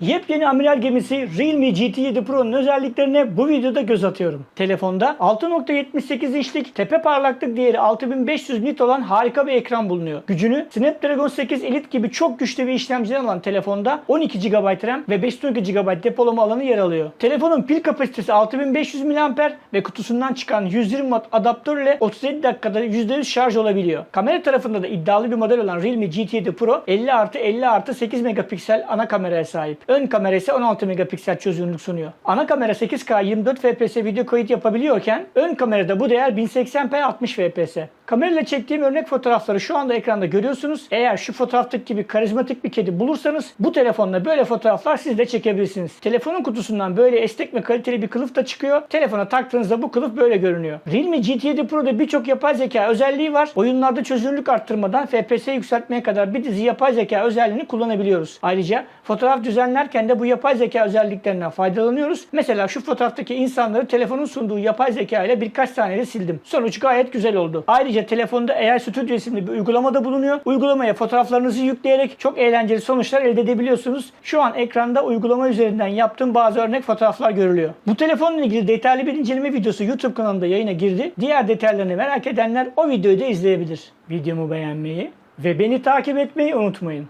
Yepyeni amiral gemisi Realme GT7 Pro'nun özelliklerine bu videoda göz atıyorum. Telefonda 6.78 inçlik tepe parlaklık değeri 6500 nit olan harika bir ekran bulunuyor. Gücünü Snapdragon 8 Elite gibi çok güçlü bir işlemciden alan telefonda 12 GB RAM ve 512 GB depolama alanı yer alıyor. Telefonun pil kapasitesi 6500 mAh ve kutusundan çıkan 120 Watt adaptörle 37 dakikada %100 şarj olabiliyor. Kamera tarafında da iddialı bir model olan Realme GT7 Pro 50 artı 50 artı 8 megapiksel ana kameraya sahip. Ön kamera ise 16 megapiksel çözünürlük sunuyor. Ana kamera 8K 24 FPS video kayıt yapabiliyorken ön kamerada bu değer 1080p 60 FPS. Kamerayla çektiğim örnek fotoğrafları şu anda ekranda görüyorsunuz. Eğer şu fotoğraftaki gibi karizmatik bir kedi bulursanız bu telefonla böyle fotoğraflar siz de çekebilirsiniz. Telefonun kutusundan böyle esnek ve kaliteli bir kılıf da çıkıyor. Telefona taktığınızda bu kılıf böyle görünüyor. Realme GT7 Pro'da birçok yapay zeka özelliği var. Oyunlarda çözünürlük arttırmadan FPS yükseltmeye kadar bir dizi yapay zeka özelliğini kullanabiliyoruz. Ayrıca fotoğraf düzenlerken de bu yapay zeka özelliklerinden faydalanıyoruz. Mesela şu fotoğraftaki insanları telefonun sunduğu yapay zeka ile birkaç saniyede sildim. Sonuç gayet güzel oldu. Ayrıca telefonda AI Studio isimli bir uygulamada bulunuyor. Uygulamaya fotoğraflarınızı yükleyerek çok eğlenceli sonuçlar elde edebiliyorsunuz. Şu an ekranda uygulama üzerinden yaptığım bazı örnek fotoğraflar görülüyor. Bu telefonla ilgili detaylı bir inceleme videosu YouTube kanalımda yayına girdi. Diğer detaylarını merak edenler o videoyu da izleyebilir. Videomu beğenmeyi ve beni takip etmeyi unutmayın.